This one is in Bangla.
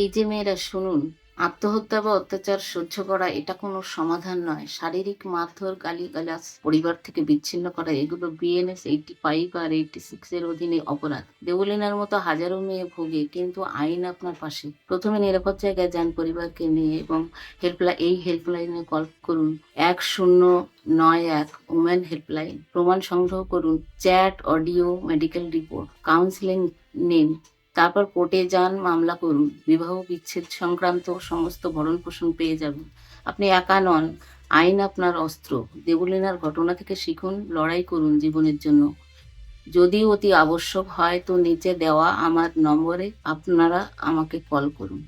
এই যে মেয়েরা, শুনুন, আত্মহত্যা বা অত্যাচার সহ্য করা এটা কোনো সমাধান নয়। শারীরিক মারধর, গালিগালাজ, পরিবার থেকে বিচ্ছিন্ন করা, এগুলো বিএনএস এইটটি ফাইভ আর এইটটি সিক্স এর অধীনে অপরাধ। দেবলিনার মতো হাজারো মেয়ে ভোগে, কিন্তু আইন আপনার পাশে। প্রথমে নিরাপদ জায়গায় যান পরিবারকে নিয়ে এবং হেল্পলাইন এই হেল্পলাইনে কল করুন। এক শূন্য নয় এক উমেন হেল্পলাইন প্রমাণ সংগ্রহ করুন। Chat audio medical report counselling নিন। তারপর কোর্টে যান, মামলা করুন, বিবাহ বিচ্ছেদ সংক্রান্ত সমস্ত ভরণ পোষণ পেয়ে যাবেন। আপনি একা নন, আইন আপনার অস্ত্র। দেবলীনার ঘটনা থেকে শিখুন, লড়াই করুন জীবনের জন্য। যদি অতি আবশ্যক হয় তো নিচে দেওয়া আমার নম্বরে আপনারা আমাকে কল করুন।